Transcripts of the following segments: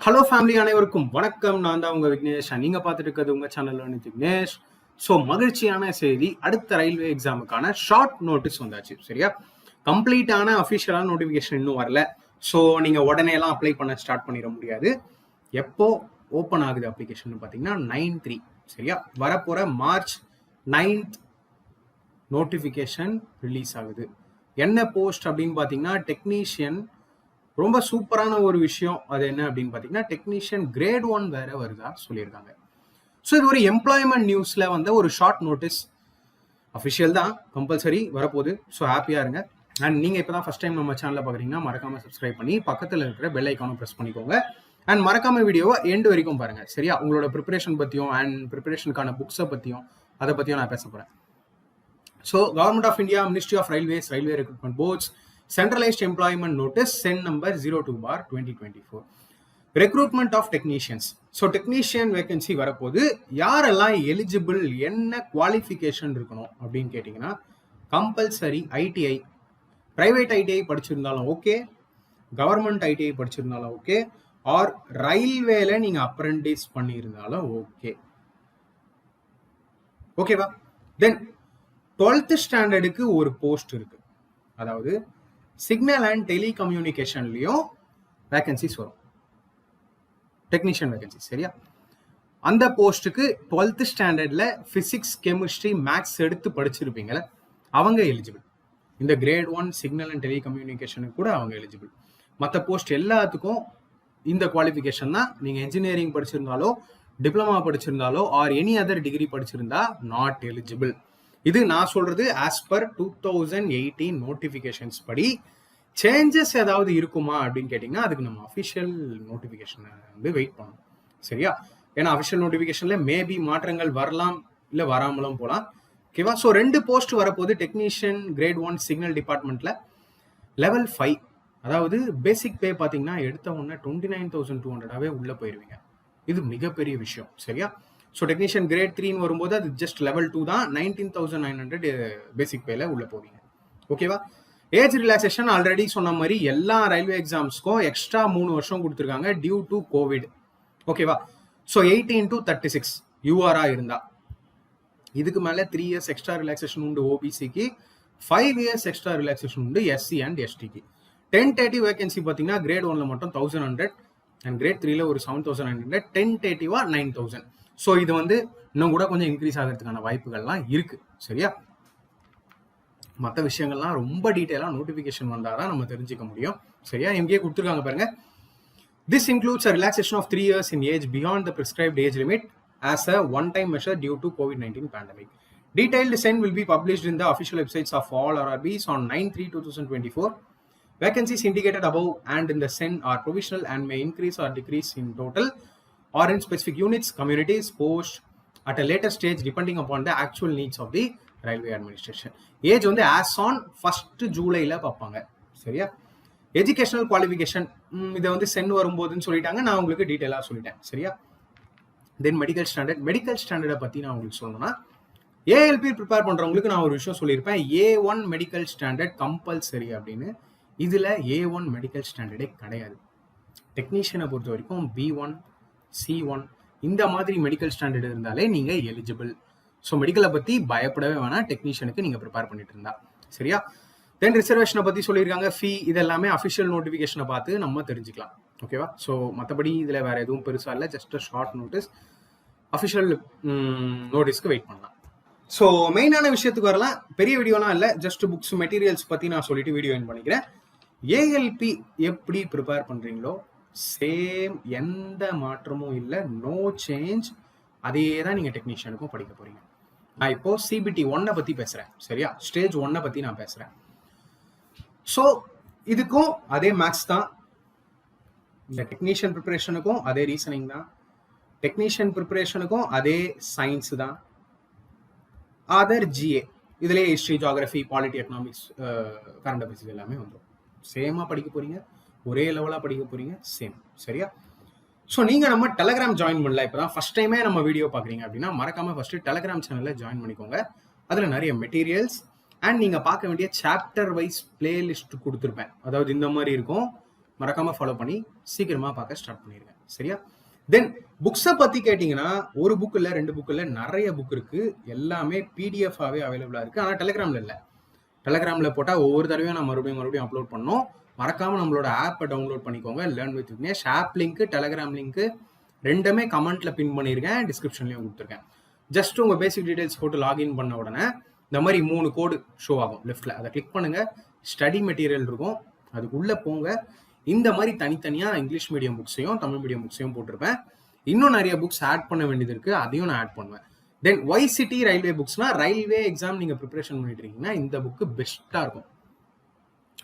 Hello family அனைவருக்கும் வணக்கம். நான் தான் உங்க விக்னேஷ். நீங்கள் நீங்க பார்த்துட்டு இருக்கிறது உங்க சேனல் விக்னேஷ். ஸோ மகிழ்ச்சியான செய்தி அடுத்த ரயில்வே எக்ஸாமுக்கான ஷார்ட் நோட்டீஸ் வந்தாச்சு சரியா? கம்ப்ளீட்டான அஃபிஷியலான நோட்டிஃபிகேஷன் இன்னும் வரல. ஸோ நீங்க உடனே எல்லாம் அப்ளை பண்ண ஸ்டார்ட் பண்ணிட முடியாது. எப்போ ஓப்பன் ஆகுது அப்ளிகேஷன் பார்த்தீங்கன்னா நைன் த்ரீ சரியா? வரப்போற மார்ச் நைன்த் நோட்டிஃபிகேஷன் ரிலீஸ் ஆகுது. என்ன போஸ்ட் அப்படின்னு பார்த்தீங்கன்னா டெக்னீஷியன் ரொம்ப சூப்பரான ஒரு விஷயம் அது என்ன அப்படின்னு பார்த்தீங்கன்னா டெக்னீஷியன் கிரேட் ஒன் வேற வருதா சொல்லியிருக்காங்க. ஸோ இது ஒரு எம்ப்ளாய்மெண்ட் நியூஸில் வந்த ஒரு ஷார்ட் நோட்டீஸ் அஃபிஷியல் தான் கம்பல்சரி வரப்போகுது. ஸோ ஹாப்பியாக இருங்க. அண்ட் நீங்கள் இப்போ தான் ஃபஸ்ட் டைம் நம்ம சேனலில் பார்க்குறீங்கன்னா மறக்காமல் சப்ஸ்கிரைப் பண்ணி பக்கத்தில் இருக்கிற பெல் ஐக்கானும் ப்ரெஸ் பண்ணிக்கோங்க. அண்ட் மறக்காம வீடியோவை எண்டு வரைக்கும் பாருங்க. சரியா? உங்களோட ப்ரிப்பரேஷன் பற்றியும் அண்ட் ப்ரிப்பரேஷனுக்கான புக்ஸை பற்றியும் அதை பற்றியும் நான் பேச போகிறேன் so government of India ministry of railways railway recruitment boards Centralized Employment Notice, send number 02 bar 2024. Recruitment of technicians so technician vacancy வரப்போது யாரெல்லாம் எலிஜிபிள் என்ன குவாலிஃபிகேஷன் இருக்கணும் அப்படின்னு கேட்டிங்கன்னா கம்பல்சரி ஐடிஐ ப்ரைவேட் ஐடிஐ படிச்சிருந்தாலும் ஓகே கவர்மெண்ட் ஐடிஐ படிச்சிருந்தாலும் okay or ரயில்வேல நீங்கள் அப்ரெண்டிஸ் பண்ணியிருந்தாலும் ஓகே ஓகேவா தென் டுவெல்த் ஸ்டாண்டர்டுக்கு ஒரு போஸ்ட் இருக்கு. அதாவது சிக்னல் அண்ட் டெலிகம்யூனிகேஷன்லேயும் வேகன்சிஸ் வரும். டெக்னீஷியன் வேகன்சி சரியா? அந்த போஸ்ட்டுக்கு டுவெல்த் ஸ்டாண்டர்டில் ஃபிசிக்ஸ் கெமிஸ்ட்ரி மேக்ஸ் எடுத்து படிச்சிருப்பீங்களே அவங்க எலிஜிபிள் இந்த கிரேட் ஒன் சிக்னல் அண்ட் டெலிகம்யூனிகேஷனுக்கு கூட அவங்க எலிஜிபிள் மற்ற போஸ்ட் எல்லாத்துக்கும் இந்த குவாலிஃபிகேஷன் தான். நீங்கள் இன்ஜினியரிங் படிச்சிருந்தாலோ டிப்ளமா படிச்சிருந்தாலோ ஆர் எனி அதர் டிகிரி படிச்சிருந்தா நாட் எலிஜிபிள் இது நான் சொல்றது as per two thousand eighteen notifications படி சேஞ்சஸ் ஏதாவது இருக்குமா அப்படின்னு கேட்டிங்கன்னா அதுக்கு நம்ம அஃபிஷியல் நோட்டிஃபிகேஷனை வந்து வெயிட் பண்ணணும். சரியா? ஏன்னா அஃபிஷியல் நோட்டிஃபிகேஷனில் மேபி மாற்றங்கள் வரலாம் இல்லை வராமலும் போகலாம் ஓகேவா ஸோ ரெண்டு போஸ்ட் வரப்போது டெக்னீஷியன் கிரேட் ஒன் சிக்னல் டிபார்ட்மெண்ட்டில் லெவல் ஃபைவ் அதாவது பேசிக் பே பார்த்தீங்கன்னா எடுத்த உடனே டுவெண்ட்டி நைன் தௌசண்ட் டூ ஹண்ட்ரடாகவே உள்ளே போயிருவீங்க. இது மிகப்பெரிய விஷயம். சரியா? ஸோ டெக்னீஷியன் கிரேட் த்ரீன்னு வரும்போது அது ஜஸ்ட் லெவல் டூ தான். Nineteen thousand nine hundred basic பேல உள்ள போவீங்க. ஓகேவா ஏஜ் ரிலாக்ஸேஷன் ஆல்ரெடி சொன்ன மாதிரி எல்லா ரயில்வே எக்ஸாம்ஸ்க்கும் எக்ஸ்ட்ரா மூணு வருஷம் கொடுத்துருக்காங்க டியூ டு கோவிட் ஓகேவா so eighteen to thirty six யூஆரா இருந்தா. இதுக்கு மேலே த்ரீ இயர்ஸ் எக்ஸ்ட்ரா ரிலாக்ஸேஷன் உண்டு ஓபிசிக்கு ஃபைவ் இயர்ஸ் எக்ஸ்ட்ரா ரிலாக்ஸேஷன் உண்டு எஸ்சி அண்ட் எஸ்டிக்கு டென் தேர்ட்டி வேகன்சி பார்த்தீங்கன்னா கிரேட் ஒன்ல மட்டும் தௌசண்ட் ஹண்ட்ரட் அண்ட் கிரேட் த்ரீல ஒரு செவன் தௌசண்ட் ஹண்ட்ரட் டென் தேர்ட்டிவா நைன் தௌசண்ட் ஸோ இது வந்து இன்னும் கூட கொஞ்சம் இன்க்ரீஸ் ஆகிறதுக்கான வாய்ப்புகள்லாம் இருக்கு. சரியா? மற்ற விஷயங்கள்லாம் ரொம்ப டீட்டெயிலாக நோட்டிஃபிகேஷன் வந்தால் தான் நம்ம தெரிஞ்சுக்க முடியும். சரியா? எங்கேயே கொடுத்துருக்காங்க பாருங்க. This includes a relaxation of three years in age beyond the prescribed age limit as a one time measure due to covid nineteen pandemic Detailed send will be published in the official websites of all RRBs on 9 3 2024. Vacancies indicated above and in the SEN are provisional and may increase or decrease in total. Or in specific units, communities, post at a later stage depending upon the actual needs of the railway administration. Age வந்து as on first ஜூலையில் பார்ப்பாங்க. சரியா? Educational qualification இதை வந்து சென் வரும்போதுன்னு சொல்லிட்டாங்க. நான் உங்களுக்கு டீட்டெயிலாக சொல்லிட்டேன். சரியா? தென் மெடிக்கல் ஸ்டாண்டர்ட் மெடிக்கல் ஸ்டாண்டர்டை பற்றி நான் உங்களுக்கு சொல்லணும்னா ஏஎல்பி ப்ரிப்பேர் பண்ணுறவங்களுக்கு நான் ஒரு விஷயம் சொல்லியிருப்பேன். A one medical standard compulsory அப்படின்னு. இதில் ஏ ஒன் மெடிக்கல் ஸ்டாண்டர்டே கிடையாது. டெக்னீஷியனை பொறுத்த வரைக்கும் பி ஒன் சி ஒன் இந்த மாதிரி மெடிக்கல் ஸ்டாண்டர்ட் இருந்தாலே நீங்கள் எலிஜிபிள் ஸோ மெடிக்கலை பற்றி பயப்படவே வேணாம். டெக்னீஷியனுக்கு நீங்கள் ப்ரிப்பேர் பண்ணிட்டு இருந்தா. சரியா? தென் ரிசர்வேஷனை பற்றி சொல்லியிருக்காங்க. ஃபீ இதெல்லாமே அஃபிஷியல் நோட்டிஃபிகேஷனை பார்த்து நம்ம தெரிஞ்சுக்கலாம். ஓகேவா ஸோ மற்றபடி இதில் வேற எதுவும் பெருசாக இல்லை. ஜஸ்ட் ஷார்ட் நோட்டீஸ் அஃபிஷியல் நோட்டீஸ்க்கு வெயிட் பண்ணலாம். ஸோ மெயினான விஷயத்துக்கு வரலாம். பெரிய வீடியோலாம் இல்லை. ஜஸ்ட் புக்ஸ் மெட்டீரியல்ஸ் பற்றி நான் சொல்லிட்டு வீடியோ என் பண்ணிக்கிறேன். ஏஎல்பி எப்படி ப்ரிப்பேர் பண்ணுறீங்களோ சேம் எந்த மாற்றமும் இல்லை. நோ சேஞ்ச் அதே தான் நீங்கள் டெக்னீஷியனுக்கும் படிக்க போறீங்க. நான் இப்போ சிபிடி ஒன்னை பற்றி பேசுகிறேன் சரியா? ஸ்டேஜ் ஒன்னை பற்றி நான் பேசுகிறேன் ஸோ இதுக்கும் அதே மேக்ஸ் தான். இந்த டெக்னீஷியன் ப்ரிப்பரேஷனுக்கும் அதே ரீசனிங் தான். டெக்னீஷியன் ப்ரிப்பரேஷனுக்கும் அதே சயின்ஸ் தான். அதர் ஜிஏ இதுலேயே history geography polity economics current affairs எல்லாமே வந்துடும் சேமாக படிக்க போகிறீங்க ஒரே லெவலாக படிக்க போறீங்க சேம் சரியா? ஸோ நீங்கள் நம்ம டெலகிராம் ஜாயின் பண்ணல. இப்போ தான் ஃபஸ்ட் டைமே நம்ம வீடியோ பார்க்குறீங்க அப்படின்னா மறக்காமல் ஃபஸ்ட்டு டெலகிராம் சேனலில் ஜாயின் பண்ணிக்கோங்க. அதில் நிறைய மெட்டீரியல்ஸ் அண்ட் நீங்கள் பார்க்க வேண்டிய சாப்டர் வைஸ் பிளேலிஸ்ட் கொடுத்துருப்பேன். அதாவது இந்த மாதிரி இருக்கும். மறக்காமல் ஃபாலோ பண்ணி சீக்கிரமாக பார்க்க ஸ்டார்ட் பண்ணிடுங்க சரியா? தென் புக்ஸை பற்றி கேட்டிங்கன்னா ஒரு புக்கில் ரெண்டு புக்கில் நிறைய புக் இருக்குது எல்லாமே பிடிஎஃபாகவே அவைலபிளாக இருக்குது ஆனால் டெலகிராமில் இல்லை. டெலகிராமில் போட்டால் ஒவ்வொரு தடவையும் நான் மறுபடியும் மறுபடியும் அப்லோட் பண்ணோம். மறக்காம நம்மளோட ஆப்பை டவுன்லோட் பண்ணிக்கோங்க learn with Vignesh app link Telegram link ரெண்டுமே கமெண்ட்டில் பின் பண்ணியிருக்கேன் டிஸ்கிரிப்ஷன்லயும் கொடுத்துருக்கேன். ஜஸ்ட் உங்கள் பேசிக் டீடைல்ஸ் போட்டு லாகின் பண்ண உடனே இந்த மாதிரி மூணு கோடு ஷோ ஆகும் லெஃப்டில் அதை கிளிக் பண்ணுங்கள் ஸ்டடி மெட்டீரியல் இருக்கும். அதுக்குள்ளே போங்க. இந்த மாதிரி தனித்தனியாக இங்கிலீஷ் மீடியம் புக்ஸையும் தமிழ் மீடியம் புக்ஸையும் போட்டிருப்பேன். இன்னும் நிறைய புக்ஸ் ஆட் பண்ண வேண்டியது இருக்குது அதையும் நான் ஆட் பண்ணுவேன். தென் ஒய் சிட்டி ரயில்வே புக்ஸ்னா ரயில்வே எக்ஸாம் நீங்க ப்ரிப்பரேஷன் பண்ணிட்டு இருக்கீங்கன்னா இந்த புக்கு பெஸ்ட்டாக இருக்கும்.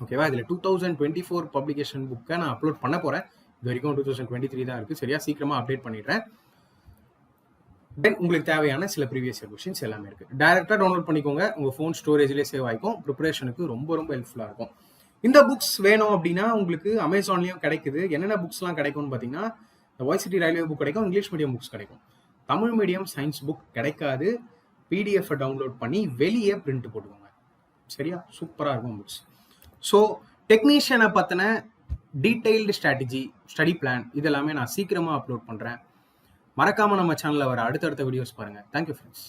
ஓகேவா இதில் two thousand twenty four publication புக்கை நான் அப்லோட் பண்ண போகிறேன் இது வரைக்கும் டூ தௌசண்ட் டுவெண்ட்டி த்ரீ தான் இருக்குது சரியா? சீக்கிரமாக அப்டேட் பண்ணிடுறேன். தென் உங்களுக்கு தேவையான சில ப்ரீவியஸ் இயர் கொஷின்ஸ் எல்லாமே இருக்குது டேரெக்டாக டவுன்லோட் பண்ணிக்கோங்க. உங்கள் ஃபோன் ஸ்டோரேஜ்லேயே சேவ் ஆகிக்கும் ப்ரிப்பரேஷனுக்கு ரொம்ப ரொம்ப ஹெல்ப்ஃபுல்லாக இருக்கும். இந்த புக்ஸ் வேணும் அப்படின்னா உங்களுக்கு அமேசான்லேயும் கிடைக்குது. என்னென்ன புக்ஸ்லாம் கிடைக்கும்னு பார்த்தீங்கன்னா இந்த ஒய்சிட்டி ரயில்வே புக் கிடைக்கும். இங்கிலீஷ் மீடியம் புக்ஸ் கிடைக்கும். தமிழ் மீடியம் சயின்ஸ் புக் கிடைக்காது. பிடிஎஃப் டவுன்லோட் பண்ணி வெளியே பிரிண்ட் போட்டுக்கோங்க. சரியா? சூப்பராக இருக்கும் புக்ஸ் ஸோ டெக்னீஷியனை பற்றின டீட்டெயில்டு ஸ்ட்ராட்டஜி ஸ்டடி பிளான் இதெல்லாமே நான் சீக்கிரமாக அப்லோட் பண்ணுறேன் மறக்காமல் நம்ம சேனலில் வர அடுத்தடுத்த வீடியோஸ் பாருங்கள் தேங்க்யூ ஃப்ரெண்ட்ஸ்